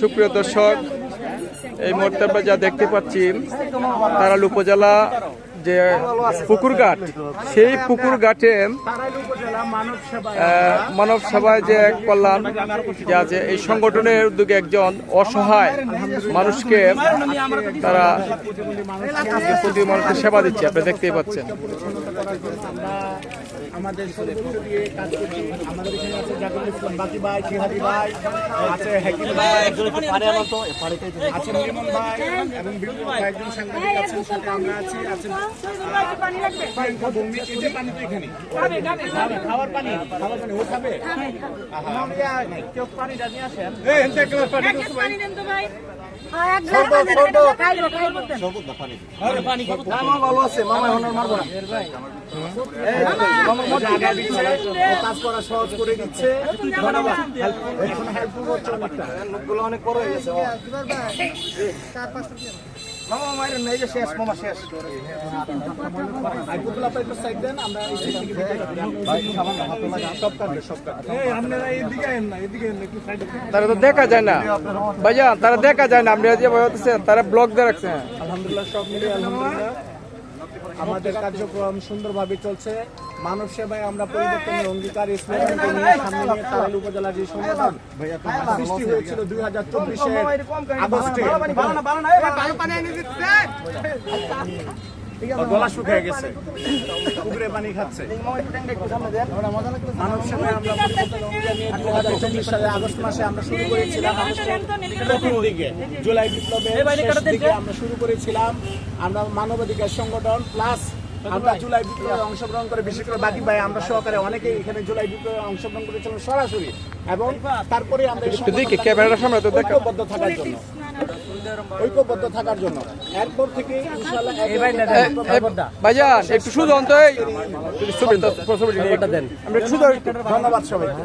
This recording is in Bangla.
সুপ্রিয় দর্শক এই মুহূর্তে আমরা যা দেখতে পাচ্ছি তারাল উপজেলা যে পুকুরঘাট সেই পুকুরঘাটে আহ, মানব সেবায় যে এক কল্যাণ যে আছে এই সংগঠনের উদ্যোগে একজন অসহায় মানুষকে তারা প্রতি মানুষকে সেবা দিচ্ছে আপনি দেখতেই পাচ্ছেন। আমাদের কাজ করছি আমাদের এখানে আছে জাকির ইসলাম বাকি ভাই জিহাদি ভাই আছে হাকিম ভাই আছে। লিমন ভাই এবং বিভিন্ন কয়েকজন সাংবাদিক আছেন সাথে আমরা আছি আছেন কাজ করা সহজ করে দিচ্ছে অনেক বড় হয়ে গেছে মামা মায়ের নেই যে শেষ মামা শেষ। আইপুতুল আপনি একটু সাইড দেন আমরা এই দিকে সব কাটবে সব কাটবে এই আপনারা এইদিকে আইন না এদিকে আইন একটু সাইডে তারা তো দেখা যায় না। ভাইয়া তারা দেখা যায় না আমরা যে তারা ব্লক দিয়ে রাখছে আলহামদুলিল্লাহ সব আলহামদুলিল্লাহ। আমাদের কার্যক্রম সুন্দরভাবে চলছে মানব সেবায় আমরা পরিবর্তনের অঙ্গীকার এই স্লোগানকে নিয়ে সামনে নিয়ে তারাল উপজেলার যে সংগঠন সৃষ্টি হয়েছিল দুই হাজার চব্বিশে আগস্টে গলা শুকিয়ে গেছে। পুকুরে পানি খাচ্ছে। মানব সেবায় আমরা চব্বিশ সালে আগস্ট মাসে আমরা শুরু করেছিলাম। প্রথম দিকে জুলাই বিপ্লবের আমরা শুরু করেছিলাম। আমরা মানবাধিকার সংগঠন প্লাস আমরা জুলাই বিপ্লবে অংশগ্রহণ করে বিশেষ করে বাকি ভাই আমরা সহকারে অনেকেই এখানে জুলাই বিপ্লবে অংশগ্রহণ করেছিলাম সরাসরি। এবং তারপরে আমরা সামনে তো থাকার জন্য। ঐক্যবদ্ধ থাকার জন্য। এরপর থেকে ভাইজান একটু শুধু অন্ত তো দেন। আমরা একটু শুধু ধন্যবাদ সবাইকে।